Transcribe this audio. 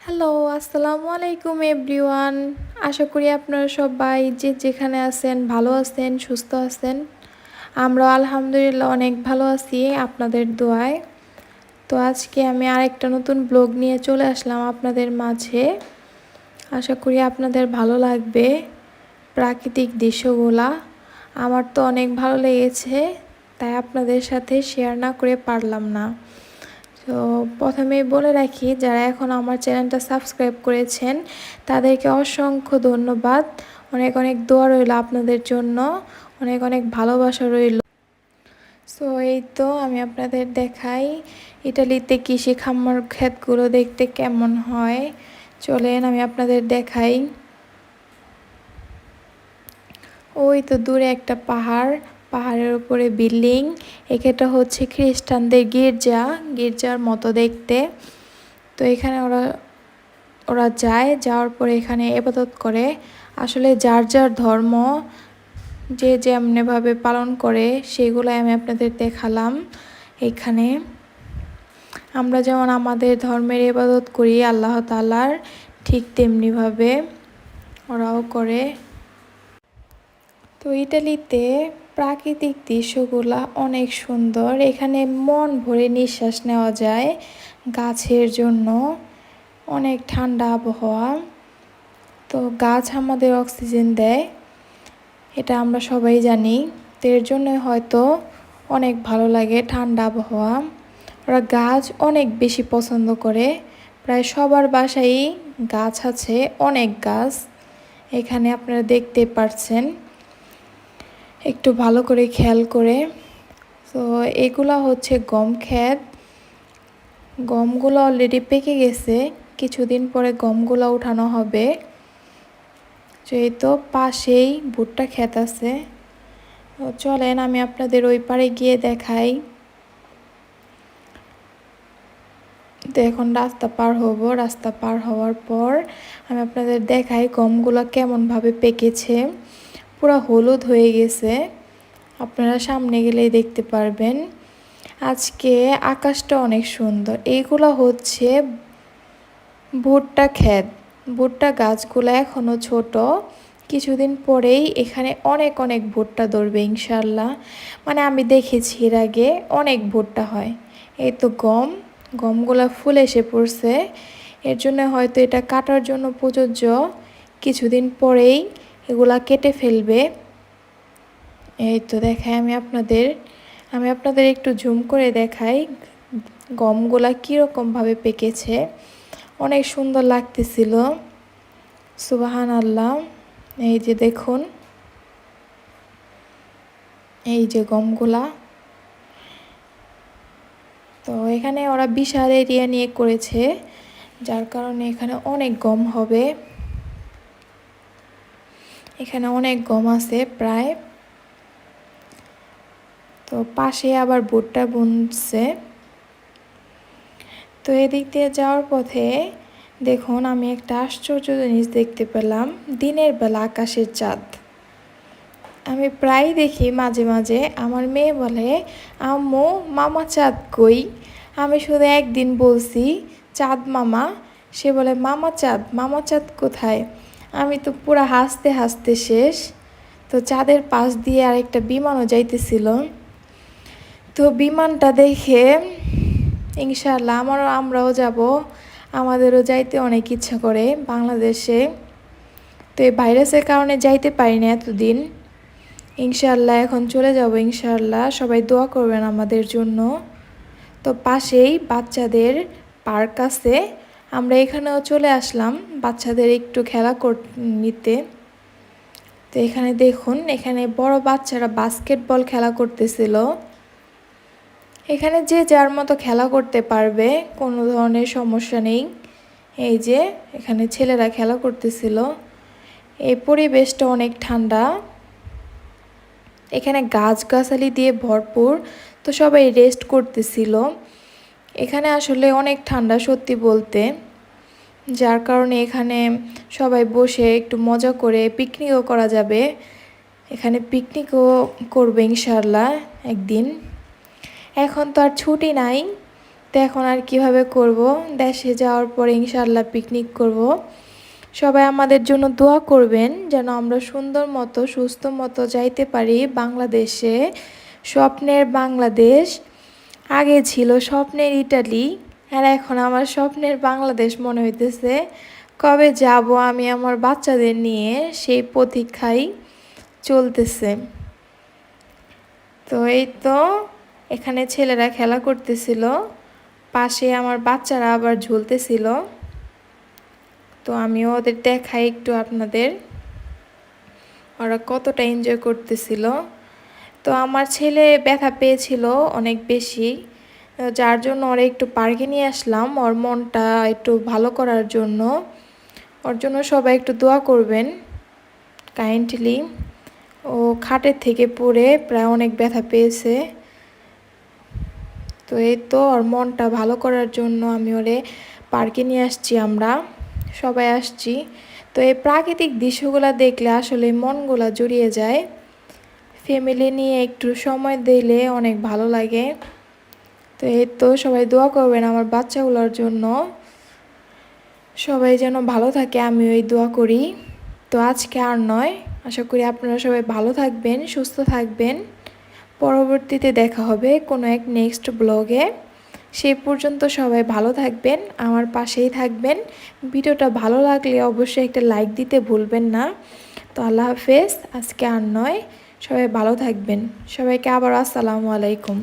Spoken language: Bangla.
হ্যালো, আসসালামু আলাইকুম এভরিওয়ান। আশা করি আপনারা সবাই যে যেখানে আছেন ভালো আছেন, সুস্থ আছেন। আমরা আলহামদুলিল্লাহ অনেক ভালো আছি আপনাদের দোয়ায়। তো আজকে আমি আরেকটা নতুন ব্লগ নিয়ে চলে আসলাম আপনাদের মাঝে। আশা করি আপনাদের ভালো লাগবে প্রাকৃতিক দৃশ্যগুলা। আমার তো অনেক ভালো লেগেছে, তাই আপনাদের সাথে শেয়ার না করে পারলাম না। তো প্রথমেই বলে রাখি, যারা এখন আমার চ্যানেলটা সাবস্ক্রাইব করেছেন, তাদেরকে অসংখ্য ধন্যবাদ। অনেক অনেক দোয়া রইল আপনাদের জন্য। অনেক অনেক ভালোবাসা রইল। সো এই তো আমি আপনাদের দেখাই, ইটালিতে কৃষি খামার ক্ষেতগুলো দেখতে কেমন হয়। চলেন আমি আপনাদের দেখাই। ওই তো দূরে একটা পাহাড়। পাহাড়ের উপরে বিল্ডিং। এখানটা হচ্ছে খ্রিস্টানদের গির্জা, গির্জার মতো দেখতে। তো এখানে ওরা ওরা যায়, যাওয়ার পরে এখানে এবাদত করে। আসলে যার যার ধর্ম, যে যেমনিভাবে পালন করে সেগুলো আমি আপনাদের দেখালাম এখানে। আমরা যেমন আমাদের ধর্মের ইবাদত করি, আল্লাহ তালার ঠিক তেমনিভাবে ওরাও করে। তো ইটালিতে প্রাকৃতিক দৃশ্যগুলা অনেক সুন্দর। এখানে মন ভরে নিঃশ্বাস নেওয়া যায় গাছের জন্য। অনেক ঠান্ডা আবহাওয়া। তো গাছ আমাদের অক্সিজেন দেয়, এটা আমরা সবাই জানি। তো এর জন্য হয়তো অনেক ভালো লাগে ঠান্ডা আবহাওয়া। ওরা গাছ অনেক বেশি পছন্দ করে। প্রায় সবার বাসায় গাছ আছে, অনেক গাছ। এখানে আপনারা দেখতে পারছেন। একটু ভালো করে খেয়াল করে। তো এগুলা হচ্ছে গম ক্ষেত। গমগুলো অলরেডি পেকে গেছে। কিছুদিন পরে গমগুলো উঠানো হবে। এই তো পাশেই ভুট্টা ক্ষেত আছে। চলেন আমি আপনাদের ওই পারে গিয়ে দেখাই। তো এখন রাস্তা পার হব। রাস্তা পার হওয়ার পর আমি আপনাদের দেখাই গমগুলো কেমনভাবে পেকেছে। পুরো হলুদ হয়ে গেছে। আপনারা সামনে গেলেই দেখতে পারবেন। আজকে আকাশটা অনেক সুন্দর। এইগুলো হচ্ছে ভুট্টা ক্ষেত। ভুট্টা গাছগুলো এখনও ছোট। কিছুদিন পরেই এখানে অনেক অনেক ভুট্টা ধরবে ইনশাল্লাহ মানে আমি দেখেছি এর আগে অনেক ভুট্টা হয়। এই তো গম। গমগুলা ফুল এসে পড়ছে। এর জন্য হয়তো এটা কাটার জন্য প্রযোজ্য। কিছুদিন পরেই এগুলা কেটে ফেলবে। এই তো দেখাই আমি আপনাদের। আমি আপনাদের একটু ঝুম করে দেখাই গমগুলা কীরকমভাবে পেকেছে। অনেক সুন্দর লাগতেছিল। সুবাহান আল্লাহ এই যে দেখুন। এই যে গমগুলা। তো এখানে ওরা বিশাল এরিয়া নিয়ে করেছে, যার কারণে এখানে অনেক গম হবে। এখানে অনেক গম আছে প্রায়। তো পাশে আবার ভুট্টা বুনছে। তো এদিক দিয়ে যাওয়ার পথে দেখুন আমি একটা আশ্চর্য জিনিস দেখতে পেলাম, দিনের বেলা আকাশের চাঁদ। আমি প্রায় দেখি মাঝে মাঝে আমার মেয়ে বলে, আম্মু, মামা চাঁদ কই? আমি শুধু একদিন বলছি, চাঁদ মামা। সে বলে, মামা চাঁদ মামা চাঁদ কোথায়? আমি তো পুরো হাসতে হাসতে শেষ। তো চাঁদের পাশ দিয়ে আরেকটা বিমানও যাইতেছিল। তো বিমানটা দেখে ইনশাল্লাহ আমারও, আমরাও যাব। আমাদেরও যাইতে অনেক ইচ্ছা করে বাংলাদেশে। তো এই ভাইরাসের কারণে যাইতে পারি না এতদিন। ইনশাল্লাহ এখন চলে যাব ইনশাল্লাহ সবাই দোয়া করবেন আমাদের জন্য। তো পাশেই বাচ্চাদের পার্ক আছে। আমরা এখানেও চলে আসলাম বাচ্চাদের একটু খেলা কর, নিতে। তো এখানে দেখুন, এখানে বড় বাচ্চারা বাস্কেটবল খেলা করতেছিল। এখানে যে যার মতো খেলা করতে পারবে, কোনো ধরনের সমস্যা নেই। এই যে, এখানে ছেলেরা খেলা করতেছিল। এই পরিবেশটা অনেক ঠান্ডা। এখানে গাছগাছালি দিয়ে ভরপুর। তো সবাই রেস্ট করতেছিল। এখানে আসলে অনেক ঠান্ডা, সত্যি বলতে। যার কারণে এখানে সবাই বসে একটু মজা করে পিকনিকও করা যাবে। এখানে পিকনিকও করবে ইনশাল্লাহ একদিন। এখন তো আর ছুটি নাই, তো এখন আর কীভাবে করব? দেশে যাওয়ার পরে ইনশাল্লাহ পিকনিক করব। সবাই আমাদের জন্য দোয়া করবেন যেন আমরা সুন্দর মতো, সুস্থ মতো যাইতে পারি বাংলাদেশে। স্বপ্নের বাংলাদেশ আগে ছিল স্বপ্নের ইটালি, আর এখন আমার স্বপ্নের বাংলাদেশ মনে হইতেছে। কবে যাব আমি আমার বাচ্চাদের নিয়ে সেই প্রতীক্ষাই চলতেছে। তো এই তো এখানে ছেলেরা খেলা করতেছিল, পাশে আমার বাচ্চারা আবার ঝুলতেছিল। তো আমিও ওদের দেখাই একটু আপনাদের, ওরা কতটা এনজয় করতেছিল। তো আমার ছেলে ব্যথা পেয়েছিল অনেক বেশি, যার জন্য ওরা একটু পার্কে নিয়ে আসলাম ওর মনটা একটু ভালো করার জন্য। ওর জন্য সবাই একটু দোয়া করবেন কাইন্ডলি ও খাটের থেকে পড়ে প্রায় অনেক ব্যথা পেয়েছে। তো এই তো ওর মনটা ভালো করার জন্য আমি ওরে পার্কে নিয়ে আসছি আমরা, সবাই আসছি। তো এই প্রাকৃতিক দৃশ্যগুলো দেখলে আসলে মনগুলা জড়িয়ে যায়। ফ্যামিলি নিয়ে একটু সময় দিলে অনেক ভালো লাগে। তো এই তো সবাই দোয়া করবেন আমার বাচ্চাগুলোর জন্য। সবাই যেন ভালো থাকে আমি ওই দোয়া করি। তো আজকে আর নয়, আশা করি আপনারা সবাই ভালো থাকবেন, সুস্থ থাকবেন। পরবর্তীতে দেখা হবে কোনো এক নেক্সট ব্লগে সেই পর্যন্ত সবাই ভালো থাকবেন, আমার পাশেই থাকবেন। ভিডিওটা ভালো লাগলে অবশ্যই একটা লাইক দিতে ভুলবেন না। তো আল্লাহ হাফেজ, আজকে আর নয়। সবাই ভালো থাকবেন। সবাইকে আবার আসসালামু আলাইকুম।